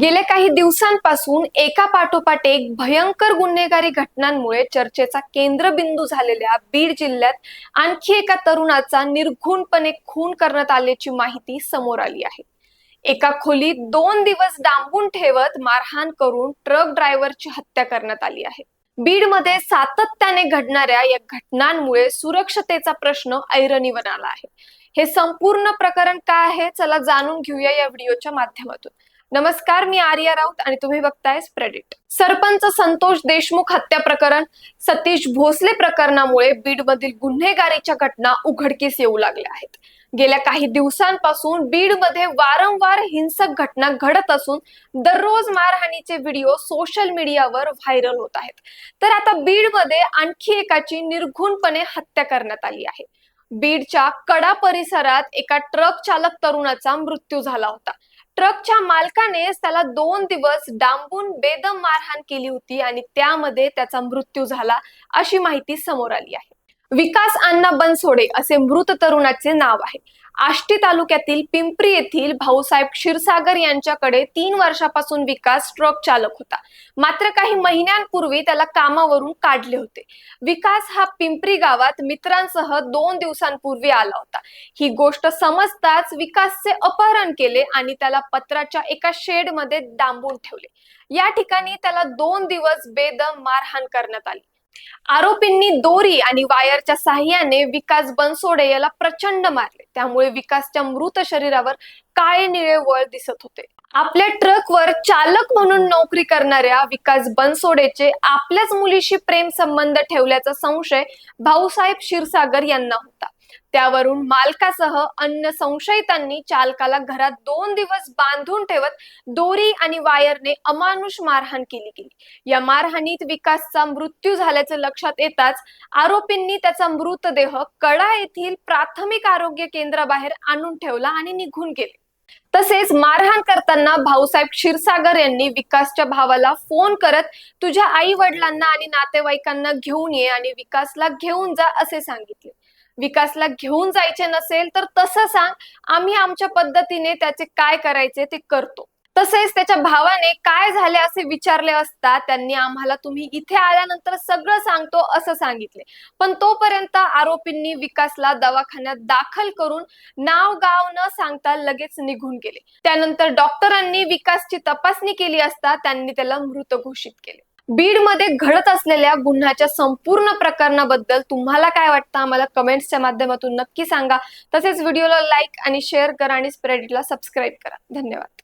गेल्या काही दिवसांपासून एका पाठोपाठ एक भयंकर गुन्हेगारी घटनांमुळे चर्चेचा केंद्रबिंदू झालेल्या बीड जिल्ह्यात आणखी एका तरुणाचा निर्घुणपणे खून करण्यात आल्याची माहिती समोर आली आहे. एका खोलीत दोन दिवस डांबून ठेवत मारहाण करून ट्रक ड्रायव्हरची हत्या करण्यात आली आहे. बीडमध्ये सातत्याने घडणाऱ्या या घटनांमुळे सुरक्षतेचा प्रश्न ऐरणीवर आला आहे. हे संपूर्ण प्रकरण काय आहे? चला जाणून घेऊया या व्हिडिओच्या माध्यमातून. नमस्कार मी आर्या राऊत आणि तुम्ही बघताय स्प्रेडिट सरपंच संतोष देशमुख हत्या प्रकरण सतीश भोसले प्रकरणामुळे बीडमधील गुन्हेगारीच्या घटना उघडकीस येऊ लागल्या आहेत. गेल्या काही दिवसांपासून बीडमध्ये वारंवार हिंसक घटना घडत असून दररोज मारहाणीचे व्हिडिओ सोशल मीडियावर व्हायरल होत आहेत. तर आता बीडमध्ये आणखी एकाची निर्घुणपणे हत्या करण्यात आली आहे. बीडच्या कडा परिसरात एका ट्रक चालक तरुणाचा मृत्यू झाला होता. ट्रकच्या मालकानेच त्याला दोन दिवस डांबून बेदम मारहाण केली होती आणि त्यामध्ये त्याचा मृत्यू झाला अशी माहिती समोर आली आहे. विकास अण्णा बनसोडे असे मृत तरुणाचे नाव आहे. आष्टी तालुक्यातील पिंपरी येथील भाऊसाहेब क्षीरसागर यांच्याकडे तीन वर्षापासून विकास ट्रक चालक होता. मात्र काही महिन्यांपूर्वी त्याला कामावरून काढले होते. विकास हा पिंपरी गावात मित्रांसह दोन दिवसांपूर्वी आला होता. ही गोष्ट समजताच विकासचे अपहरण केले आणि त्याला पत्राच्या एका शेडमध्ये डांबून ठेवले. या ठिकाणी त्याला दोन दिवस बेदम मारहाण करण्यात आली. आरोपींनी दोरी आणि वायरच्या साह्याने विकास बनसोडे याला प्रचंड मारले. त्यामुळे विकासच्या मृत शरीरावर काळे निळे वळ दिसत होते. आपल्या ट्रकवर चालक म्हणून नोकरी करणाऱ्या विकास बनसोडेचे आपल्याच मुलीशी प्रेम संबंध ठेवल्याचा संशय भाऊसाहेब क्षीरसागर यांना होता. त्यावरून मालकासह अन्य संशयितांनी चालकाला घरात दोन दिवस बांधून ठेवत दोरी आणि वायरने अमानुष मारहाण केली गेली. या मारहाणीत विकासचा मृत्यू झाल्याचे लक्षात येताच आरोपींनी त्याचा मृतदेह कडा येथील प्राथमिक आरोग्य केंद्र केंद्राबाहेर आणून ठेवला आणि निघून गेले. तसेच मारहाण करताना भाऊसाहेब क्षीरसागर यांनी विकासच्या भावाला फोन करत तुझ्या आई वडिलांना आणि नातेवाईकांना घेऊन ये आणि विकासला घेऊन जा असे सांगितले. विकासला घेऊन जायचे नसेल तर तसं सांग. आम्ही आमच्या पद्धतीने त्याचे काय करायचे ते करतो. तसेच त्याच्या भावाने काय झाले असे विचारले असता त्यांनी आम्हाला तुम्ही इथे आल्यानंतर सगळं सांगतो असं सांगितले. पण तोपर्यंत आरोपींनी विकासला दवाखान्यात दाखल करून नाव गाव न सांगता लगेच निघून गेले. त्यानंतर डॉक्टरांनी विकासची तपासणी केली असता त्यांनी त्याला मृत घोषित केले. बीडमध्ये घडत असलेल्या गुन्ह्याच्या संपूर्ण प्रकरणाबद्दल तुम्हाला काय वाटतं आम्हाला कमेंट्सच्या माध्यमातून नक्की सांगा. तसेच व्हिडिओला लाईक आणि शेअर करा आणि स्प्रेडला सबस्क्राईब करा. धन्यवाद.